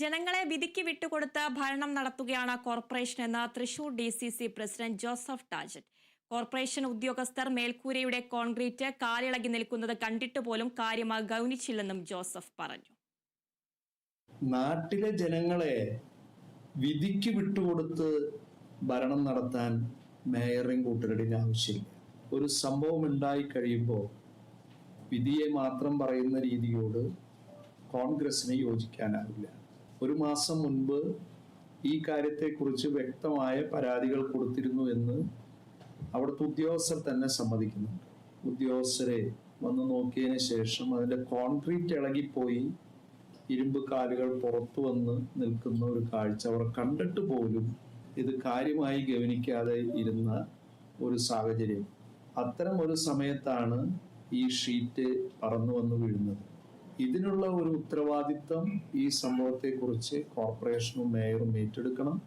ജനങ്ങളെ വിധിക്ക് വിട്ടുകൊടുത്ത് ഭരണം നടത്തുകയാണ് കോർപ്പറേഷൻ എന്ന് Thrissur D C C president Joseph Tajet. Corporation ഉദ്യോഗസ്ഥർ മേൽക്കൂരയുടെ കോൺക്രീറ്റ് കാലിളകി നിൽക്കുന്നത് കണ്ടിട്ട് പോലും കാര്യമായി ഗൗനിച്ചില്ലെന്നും ജോസഫ് പറഞ്ഞു. നാട്ടിലെ ജനങ്ങളെ വിധിക്ക് വിട്ടുകൊടുത്ത് ഭരണം നടത്താൻ മേയറും കൂട്ടരുടെ ആവശ്യമില്ല. ഒരു സംഭവം ഉണ്ടായി കഴിയുമ്പോൾ വിധിയെ മാത്രം പറയുന്ന രീതിയോട് കോൺഗ്രസിന് യോജിക്കാനാവില്ല. ഒരു മാസം മുൻപ് ഈ കാര്യത്തെക്കുറിച്ച് വ്യക്തമായ പരാതികൾ കൊടുത്തിരുന്നു എന്ന് അവിടുത്തെ ഉദ്യോഗസ്ഥർ തന്നെ സമ്മതിക്കുന്നുണ്ട്. ഉദ്യോഗസ്ഥരെ വന്ന് നോക്കിയതിന് ശേഷം അതിന്റെ കോൺക്രീറ്റ് ഇളകിപ്പോയി ഇരുമ്പ് കാലുകൾ പുറത്തു വന്ന് നിൽക്കുന്ന ഒരു കാഴ്ച അവർ കണ്ടിട്ട് പോലും ഇത് കാര്യമായി ഗവനിക്കാതെ ഇരുന്ന ഒരു സാഹചര്യം. അത്തരം ഒരു സമയത്താണ് ഈ ഷീറ്റ് പറന്നു വന്ന് വീഴുന്നത്. ഇതിനുള്ള ഒരു ഉത്തരവാദിത്തം ഈ സംഭവത്തെക്കുറിച്ച് കോർപ്പറേഷനും മേയറും ഏറ്റെടുക്കണം.